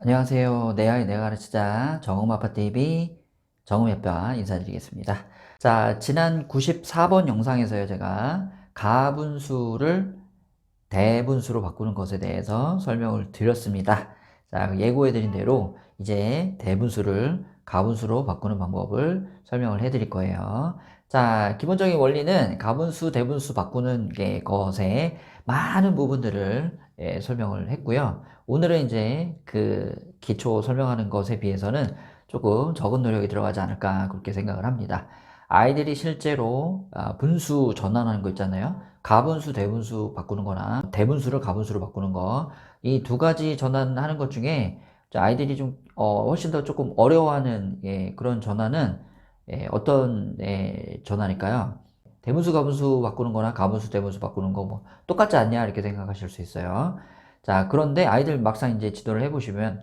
안녕하세요. 내 아이 내가 가르치자 정음아파TV 정음예빠 인사드리겠습니다. 자, 지난 94번 영상에서요, 제가 가분수를 대분수로 바꾸는 것에 대해서 설명을 드렸습니다. 자, 예고해드린 대로 이제 대분수를 가분수로 바꾸는 방법을 설명을 해드릴 거예요. 자, 기본적인 원리는 가분수, 대분수 바꾸는 게 것에 많은 부분들을 예, 설명을 했고요. 오늘은 이제 그 기초 설명하는 것에 비해서는 조금 적은 노력이 들어가지 않을까 그렇게 생각을 합니다. 아이들이 실제로 아, 분수 전환하는 거 있잖아요. 가분수, 대분수 바꾸는 거나 대분수를 가분수로 바꾸는 거. 이 두 가지 전환하는 것 중에 아이들이 좀 어, 훨씬 더 조금 어려워하는 예, 그런 전환은 예, 어떤 예, 전환일까요? 대분수, 가분수 바꾸는 거나 가분수, 대분수 바꾸는 거 뭐 똑같지 않냐 이렇게 생각하실 수 있어요. 자, 그런데 아이들 막상 이제 지도를 해 보시면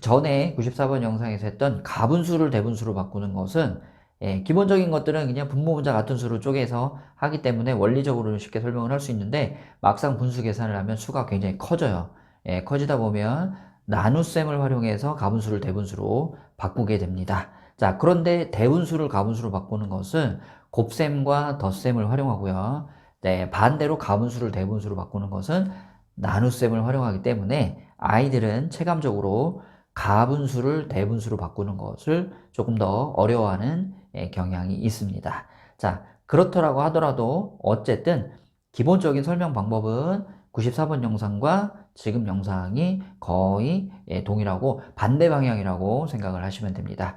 전에 94번 영상에서 했던 가분수를 대분수로 바꾸는 것은 예, 기본적인 것들은 그냥 분모 분자 같은 수로 쪼개서 하기 때문에 원리적으로 쉽게 설명을 할 수 있는데 막상 분수 계산을 하면 수가 굉장히 커져요. 예, 커지다 보면 나눗셈을 활용해서 가분수를 대분수로 바꾸게 됩니다. 자, 그런데 대분수를 가분수로 바꾸는 것은 곱셈과 덧셈을 활용하고요. 네, 반대로 가분수를 대분수로 바꾸는 것은 나눗셈을 활용하기 때문에 아이들은 체감적으로 가분수를 대분수로 바꾸는 것을 조금 더 어려워하는 예, 경향이 있습니다. 자, 그렇더라고 하더라도 어쨌든 기본적인 설명 방법은 94번 영상과 지금 영상이 거의 예, 동일하고 반대 방향이라고 생각을 하시면 됩니다.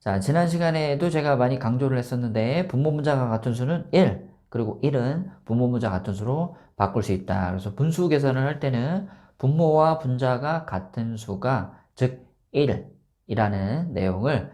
자, 지난 시간에도 제가 많이 강조를 했었는데 분모 문자가 같은 수는 1, 그리고 1은 분모 문자 같은 수로 바꿀 수 있다. 그래서 분수 계산을 할 때는 분모와 분자가 같은 수가 즉 1이라는 내용을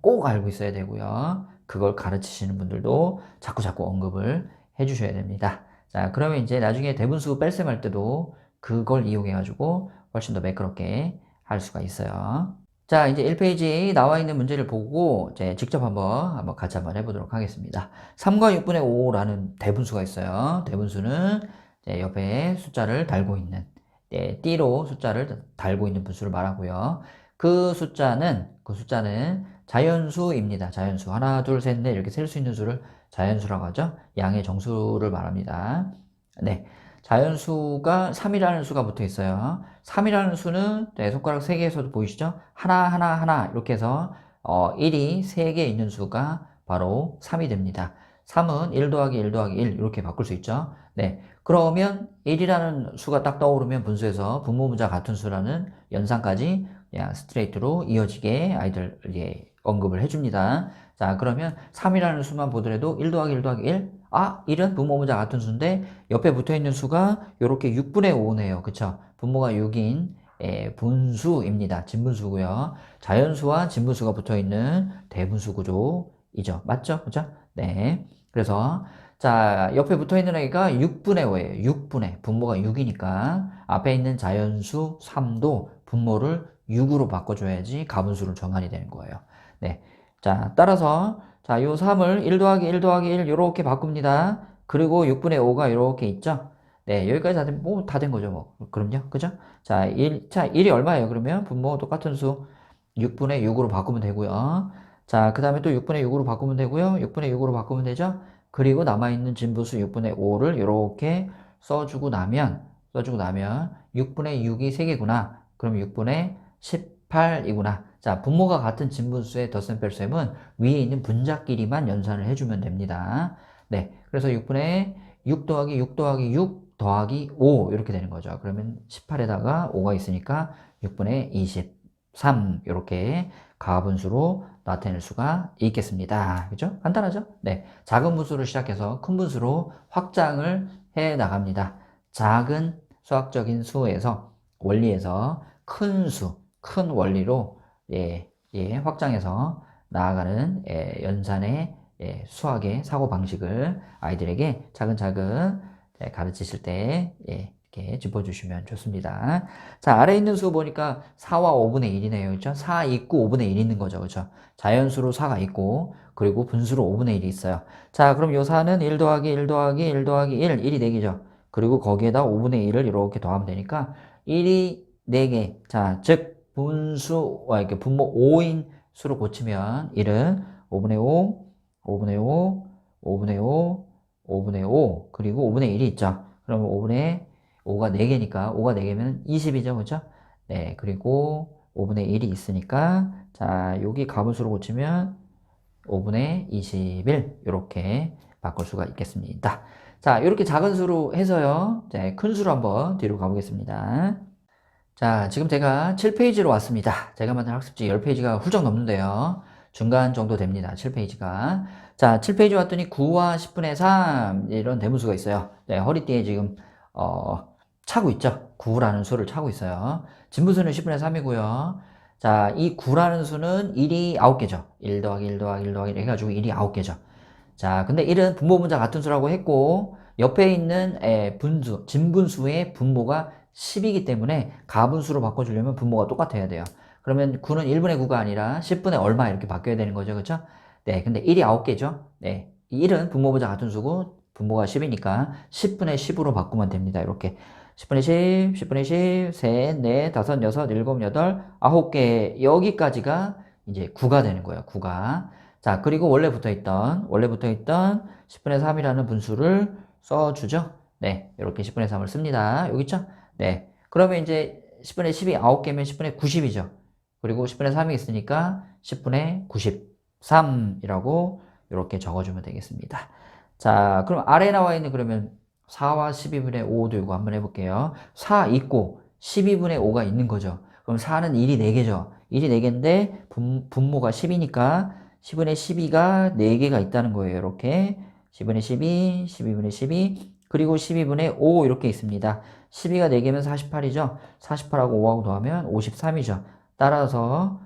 꼭 알고 있어야 되고요. 그걸 가르치시는 분들도 자꾸 자꾸 언급을 해 주셔야 됩니다. 자, 그러면 이제 나중에 대분수 뺄셈 할 때도 그걸 이용해 가지고 훨씬 더 매끄럽게 할 수가 있어요. 자, 이제 1페이지에 나와 있는 문제를 보고 이제 직접 한번 한번 같이 한번 해보도록 하겠습니다. 3과 6분의 5라는 대분수가 있어요. 대분수는 옆에 숫자를 달고 있는 네, 띠로 숫자를 달고 있는 분수를 말하고요. 그 숫자는 그 숫자는 자연수입니다. 자연수 하나, 둘, 셋, 넷 이렇게 셀 수 있는 수를 자연수라고 하죠. 양의 정수를 말합니다. 네. 자연수가 3이라는 수가 붙어 있어요. 3이라는 수는 네, 손가락 3개에서도 보이시죠? 하나, 하나, 하나 이렇게 해서 어, 1이 3개 있는 수가 바로 3이 됩니다. 3은 1 더하기 1 더하기 1 이렇게 바꿀 수 있죠. 네. 그러면 1이라는 수가 딱 떠오르면 분수에서 분모문자 같은 수라는 연산까지 그냥 스트레이트로 이어지게 아이들 예, 언급을 해줍니다. 자, 그러면 3이라는 수만 보더라도 1 더하기 1 더하기 1. 아, 1은 분모문자 같은 수인데 옆에 붙어 있는 수가 이렇게 6분의 5네요. 그쵸? 분모가 6인 예, 분수입니다. 진분수고요. 자연수와 진분수가 붙어 있는 대분수 구조이죠. 맞죠? 그죠? 네. 그래서 자, 옆에 붙어 있는 애가 6분의 5예요. 6분의. 분모가 6이니까 앞에 있는 자연수 3도 분모를 6으로 바꿔줘야지 가분수를 전환이 되는 거예요. 네. 자, 따라서 자, 요 3을 1 더하기 1 더하기 1 이렇게 바꿉니다. 그리고 6분의 5가 이렇게 있죠? 네, 여기까지 다 된, 뭐, 다 된 거죠, 뭐. 그럼요. 그죠? 자, 1, 자, 1이 얼마예요? 그러면 분모 똑같은 수 6분의 6으로 바꾸면 되고요. 자, 그 다음에 또 6분의 6으로 바꾸면 되고요. 6분의 6으로 바꾸면 되죠? 그리고 남아있는 진부수 6분의 5를 이렇게 써주고 나면, 써주고 나면 6분의 6이 3개구나. 그럼 6분의 18이구나. 자, 분모가 같은 진분수의 덧셈 뺄셈은 위에 있는 분자끼리만 연산을 해주면 됩니다. 네. 그래서 6분의 6 더하기 6 더하기 6 더하기 5 이렇게 되는 거죠. 그러면 18에다가 5가 있으니까 6분의 23 이렇게 가분수로 나타낼 수가 있겠습니다. 그죠? 간단하죠? 네. 작은 분수로 시작해서 큰 분수로 확장을 해 나갑니다. 작은 수학적인 수에서 원리에서 큰 수, 큰 원리로 예, 예, 확장해서 나아가는 예, 연산의 예, 수학의 사고 방식을 아이들에게 차근차근 예, 가르치실 때 예, 이렇게 짚어주시면 좋습니다. 자, 아래 있는 수 보니까 4와 5분의 1이네요. 그죠? 4 있고 5분의 1 있는 거죠. 그죠? 자연수로 4가 있고, 그리고 분수로 5분의 1이 있어요. 자, 그럼 요 4는 1 더하기 1 더하기 1 더하기 1, 1이 4개죠. 그리고 거기에다 5분의 1을 이렇게 더하면 되니까 1이 4개. 자, 즉, 분수, 아, 이렇게 분모 5인 수로 고치면 1은 5분의 5, 5분의 5, 5분의 5, 5분의 5, 그리고 5분의 1이 있죠. 그러면 5분의 5가 4개니까 5가 4개면 20이죠. 그죠? 네, 그리고 5분의 1이 있으니까 자, 여기 가분수로 고치면 5분의 21 이렇게 바꿀 수가 있겠습니다. 자, 이렇게 작은 수로 해서요. 자, 큰 수로 한번 뒤로 가보겠습니다. 자, 지금 제가 7페이지로 왔습니다. 제가 만든 학습지 10페이지가 훌쩍 넘는데요. 중간 정도 됩니다. 7페이지가. 자, 7페이지 왔더니 9와 10분의 3 이런 대문수가 있어요. 네, 허리띠에 지금 어, 차고 있죠. 9라는 수를 차고 있어요. 진부수는 10분의 3이고요. 자, 이 9라는 수는 1이 9개죠. 1 더하기 1 더하기 1 더하기 1 해가지고 1이 9개죠. 자, 근데 1은 분모 분자 같은 수라고 했고, 옆에 있는 에, 분수, 진분수의 분모가 10이기 때문에 가분수로 바꿔주려면 분모가 똑같아야 돼요. 그러면 9는 1분의 9가 아니라 10분의 얼마 이렇게 바뀌어야 되는 거죠. 그렇죠? 네, 근데 1이 9개죠. 네, 1은 분모 분자 같은 수고 분모가 10이니까 10분의 10으로 바꾸면 됩니다. 이렇게 10분의 10, 10분의 10, 셋, 넷, 다섯, 여섯, 일곱, 여덟, 아홉 개 여기까지가 이제 9가 되는 거예요. 9가. 자, 그리고 원래 붙어 있던 원래 붙어 있던 10분의 3이라는 분수를 써 주죠. 네, 이렇게 10분의 3을 씁니다. 여기 있죠? 네. 그러면 이제 10분의 10이 9개면 10분의 90이죠. 그리고 10분의 3이 있으니까 10분의 93이라고 이렇게 적어주면 되겠습니다. 자, 그럼 아래에 나와 있는 그러면 4와 12분의 5도 이거 한번 해볼게요. 4 있고 12분의 5가 있는 거죠. 그럼 4는 1이 4개죠. 1이 4개인데 분, 분모가 10이니까 10분의 12가 4개가 있다는 거예요. 이렇게 10분의 12, 12분의 12, 그리고 12분의 5 이렇게 있습니다. 12가 4개면 48이죠. 48하고 5하고 더하면 53이죠. 따라서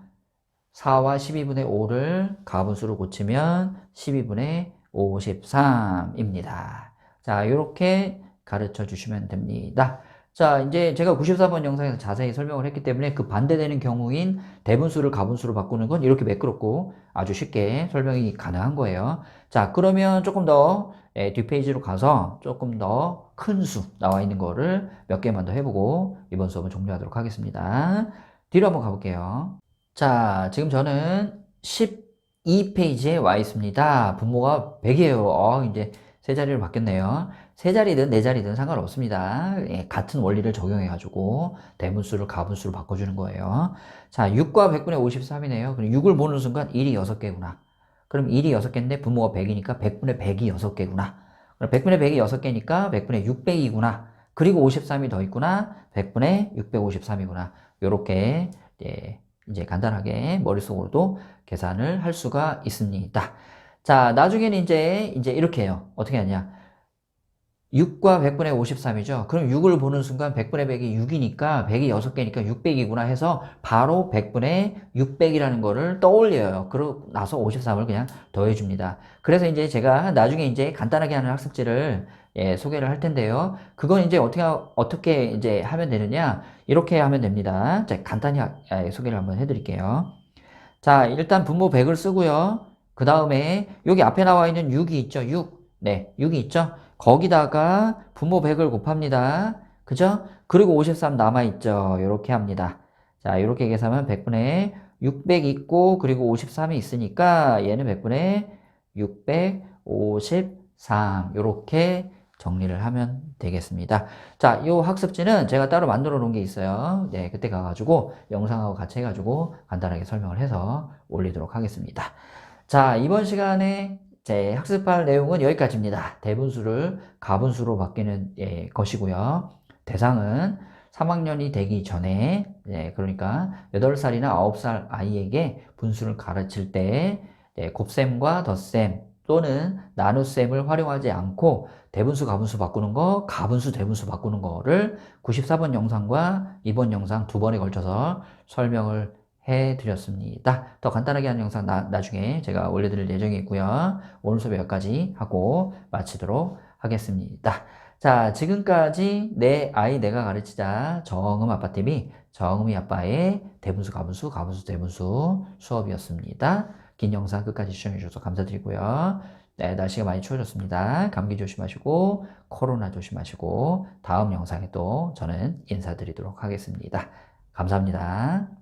4와 12분의 5를 가분수로 고치면 12분의 53입니다. 자, 이렇게 가르쳐 주시면 됩니다. 자, 이제 제가 94번 영상에서 자세히 설명을 했기 때문에 그 반대되는 경우인 대분수를 가분수로 바꾸는 건 이렇게 매끄럽고 아주 쉽게 설명이 가능한 거예요. 자, 그러면 조금 더 예, 뒷페이지로 가서 조금 더 큰 수 나와 있는 거를 몇 개만 더 해보고 이번 수업은 종료하도록 하겠습니다. 뒤로 한번 가볼게요. 자, 지금 저는 12페이지에 와 있습니다. 분모가 100이에요. 어, 이제 세 자리로 바뀌었네요. 세 자리든 네 자리든 상관없습니다. 예, 같은 원리를 적용해가지고 대분수를 가분수로 바꿔주는 거예요. 자, 6과 100분의 53이네요. 그럼 6을 보는 순간 1이 6개구나. 그럼 1이 6개인데 분모가 100이니까 100분의 100이 6개구나. 그럼 100분의 100이 6개니까 100분의 600이구나. 그리고 53이 더 있구나. 100분의 653이구나. 요렇게 예, 이제 간단하게 머릿속으로도 계산을 할 수가 있습니다. 자, 나중에는 이제 이제 이렇게 해요. 어떻게 하냐? 6과 100분의 53이죠. 그럼 6을 보는 순간 100분의 100이 6이니까 100이 6개니까 600이구나 해서 바로 100분의 600이라는 거를 떠올려요. 그러고 나서 53을 그냥 더해줍니다. 그래서 이제 제가 나중에 이제 간단하게 하는 학습지를 예, 소개를 할 텐데요. 그건 이제 어떻게, 어떻게 이제 하면 되느냐? 이렇게 하면 됩니다. 자, 간단히 예, 소개를 한번 해드릴게요. 자, 일단 분모 100을 쓰고요. 그 다음에 여기 앞에 나와 있는 6이 있죠. 6. 네, 6이 있죠. 거기다가 분모 100을 곱합니다. 그죠? 그리고 53 남아있죠. 이렇게 합니다. 자, 이렇게 계산하면 100분의 600 있고, 그리고 53이 있으니까 얘는 100분의 653. 이렇게 정리를 하면 되겠습니다. 자, 이 학습지는 제가 따로 만들어 놓은 게 있어요. 네, 그때 가가지고 영상하고 같이 해가지고 간단하게 설명을 해서 올리도록 하겠습니다. 자, 이번 시간에 제 학습할 내용은 여기까지입니다. 대분수를 가분수로 바뀌는 예, 것이고요. 대상은 3학년이 되기 전에 예, 그러니까 8살이나 9살 아이에게 분수를 가르칠 때 예, 곱셈과 덧셈 또는 나눗셈을 활용하지 않고 대분수 가분수 바꾸는 거 가분수 대분수 바꾸는 거를 94번 영상과 이번 영상 두 번에 걸쳐서 설명을 해드렸습니다. 더 간단하게 하는 영상 나, 나중에 제가 올려드릴 예정이고요. 오늘 수업 여기까지 하고 마치도록 하겠습니다. 자, 지금까지 내 아이 내가 가르치자 정음 아빠TV 정음이 아빠의 대분수 가분수 가분수 대분수 수업이었습니다. 긴 영상 끝까지 시청해주셔서 감사드리고요. 네, 날씨가 많이 추워졌습니다. 감기 조심하시고 코로나 조심하시고 다음 영상에 또 저는 인사드리도록 하겠습니다. 감사합니다.